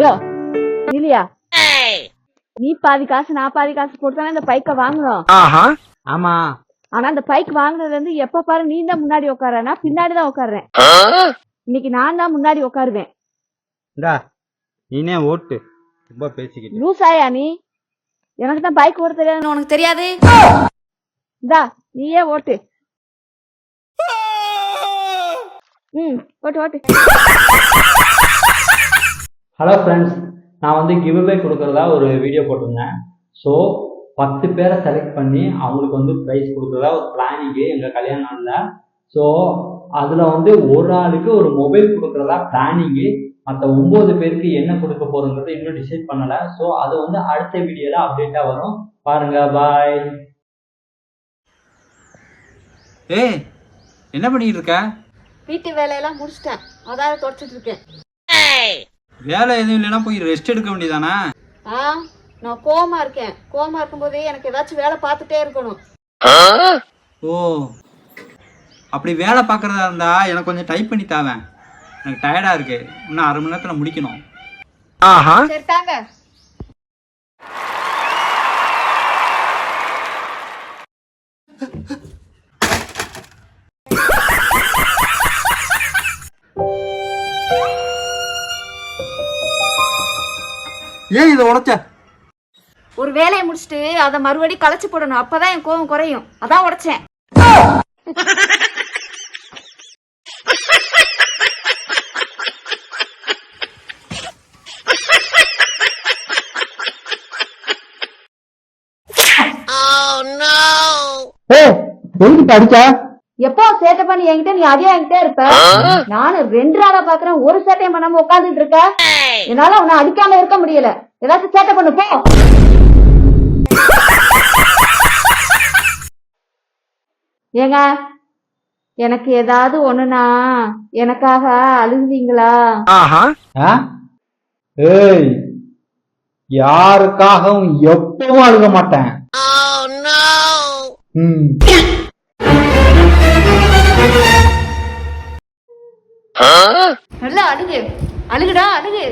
யோ இல்லையா? நீ பாதி காசு நான் பாதி காசு போட்டு தானே இந்த பைக்கை வாங்கணும் ஆமா. ஆனா அந்த பைக் வாங்குனதுல இருந்து எப்ப பாரு நீ தான் முன்னாடி உட்காரனா பின்னாடி தான் உட்கார்றேன். இன்னைக்கு நான் தான் முன்னாடி உட்காருவேன். நீனே ஓட்டு. ரொம்ப பேசிக்கிட்டு. லூஸ் ஆயா நீ? எனக்கு தான் பைக் ஓட்ட தெரியாதுன்னு உனக்கு தெரியாது? இந்தா நீயே ஓட்டு. ம் ஓட்டு ஓட்டு. ஹலோ ஃப்ரெண்ட்ஸ் நான் வந்து கிவ் அவே கொடுக்குறதா ஒரு வீடியோ போட்டிருந்தேன். ஸோ பத்து பேரை செலக்ட் பண்ணி அவங்களுக்கு வந்து ப்ரைஸ் கொடுக்குறதா ஒரு பிளானிங்கு எங்கள் கல்யாண நாளில். ஸோ அதில் வந்து ஒரு ஆளுக்கு ஒரு மொபைல் கொடுக்குறதா பிளானிங்கு மற்ற ஒம்பது பேருக்கு என்ன கொடுக்க போகிறோங்கிறது இன்னும் டிசைட் பண்ணலை. ஸோ அது வந்து அடுத்த வீடியோவில் அப்டேட்டாக வரும். பாருங்க பாய் ஏய் என்ன பண்ணிட்டு இருக்க? வீட்டு வேலையெல்லாம் முடிச்சிட்டேன். அதான் தொடச்சிட்டு இருக்கேன். வேலை எதுவும் இல்லைன்னா போய் ரெஸ்ட் எடுக்க வேண்டியதானே? ஆ நான் கோமா இருக்கேன். கோமா இருக்கும்போதே எனக்கு ஏதாச்சும் வேலை பார்த்துட்டே இருக்கணும். ஓ அப்படி வேலை பார்க்கறதா இருந்தா எனக்கு கொஞ்சம் டைப் பண்ணி தாவேன். எனக்கு டயர்டா இருக்கு. இன்னும் அரை மணி நேரத்துல முடிக்கணும். சரி தாங்க. ஏன் இதை உடைச்ச? ஒரு வேலையை முடிச்சுட்டு அதை மறுபடியும் களைச்சு போடணும். அப்பதான் என் கோவம் குறையும். அதான் உடைச்சேன். எப்போ சேட்டை பண்ணி என்கிட்ட நீ அதே என்கிட்ட இருப்ப? நானும் ரெண்டு நாளா பாக்குறேன் ஒரு சேட்டையும் பண்ணாம உட்காந்துட்டு இருக்க. என்னால உன்னை அடிக்காம இருக்க முடியல. ஏதாச்சும் சேட்டை பண்ணு போ. ஏங்க எனக்கு ஏதாவது ஒண்ணுனா எனக்காக ஏய் யாருக்காகவும் எப்பவும் அழுக மாட்டேன். நல்லா அழுகு. அழுகுடா அழுகு.